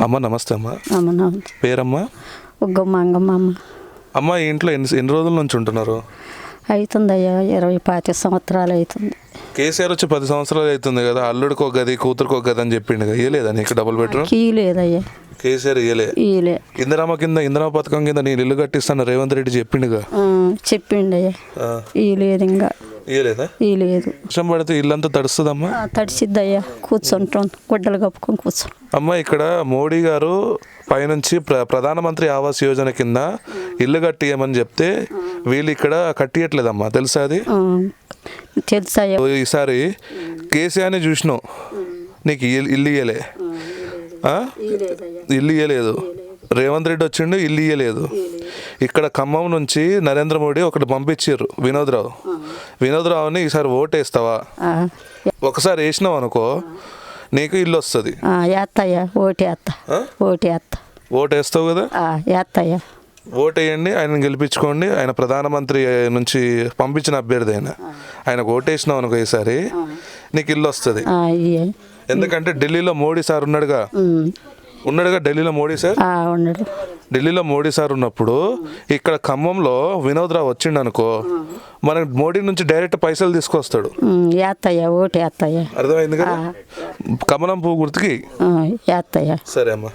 అమ్మ నమస్తే అమ్మ. అమ్మన పేరమ్మా? ఉగ్గమ్మ అంగమ్మ అమ్మ. అమ్మ ఇంట్లో ఎన్ని ఎన్ని రోజుల నుంచి ఉంటున్నారు? అవుతుందయ్యా ఇరవై పాతి సంవత్సరాలు అవుతుంది కేసీఆర్ వచ్చి పది సంవత్సరాలు అవుతుంది కదా అల్లుడికి ఒక గది కూతురికి ఒక గది అని చెప్పిండు కదా ఇయ్యలేదా నీకు డబుల్ బెడ్రూమ్ కీ లేదయ్యా కేసీఆర్ ఇయ్యలే. ఈలే ఇందిరామ కింద ఇందిరామ పథకం కింద నేను ఇల్లు కట్టిస్తాను రేవంత్ రెడ్డి చెప్పిండుగా? చెప్పిండయ్యా ఆ, ఈ లేదు ఇంకా వర్షం పడితే ఇల్లంతా తడుస్తుందమ్మా? తడిసిద్దయ్యా. కూర్చుంటాం గుడ్డలు కప్పుకొని కూర్చోం అమ్మ ఇక్కడ మోడీ గారు పైనుంచి ప్ర ప్రధానమంత్రి ఆవాస్ యోజన కింద ఇల్లు కట్టియమని చెప్తే వీళ్ళు ఇక్కడ కట్టియట్లేదమ్మా తెలుసా అది? ఆ, తెలుసయ్యా ఈసారి కేసీఆర్ని చూసినావు నీకు ఇల్- ఇల్లు ఇయ్యలే? ఇల్లు ఇయ్యలేదు. రేవంత్ రెడ్డి వచ్చిండు ఇల్లు ఇయ్యలేదు. ఇక్కడ ఖమ్మం నుంచి నరేంద్ర మోడీ ఒకటి పంపించారు వినోద్రావు. వినోద్రావుని ఈసారి ఓటేస్తావా? ఆ, ఒకసారి వేసినావు అనుకో నీకు ఇల్లు వస్తుంది. ఓటి ఓటి ఓటు వేస్తావు కదా? వేత్తయ్యా ఓటు వేయండి ఆయన గెలిపించుకోండి. ఆయన ప్రధానమంత్రి నుంచి పంపించిన అభ్యర్థి ఆయన. ఆయనకు ఓటేసినావు అనుకో ఈసారి నీకు ఇల్లు వస్తుంది. ఎందుకంటే ఢిల్లీలో మోడీ సార్ ఉన్నాడుగా. ఉన్నాడుగా ఢిల్లీలో మోడీ సార్? ఢిల్లీలో మోడీ సార్ ఉన్నప్పుడు ఇక్కడ ఖమ్మంలో వినోద్ రావు వచ్చిండు అనుకో మనకి మోడీ నుంచి డైరెక్ట్ పైసలు తీసుకొస్తాడు. అర్థమైంది కదా? కమలం పువ్వు గుర్తుకి? సరే అమ్మా.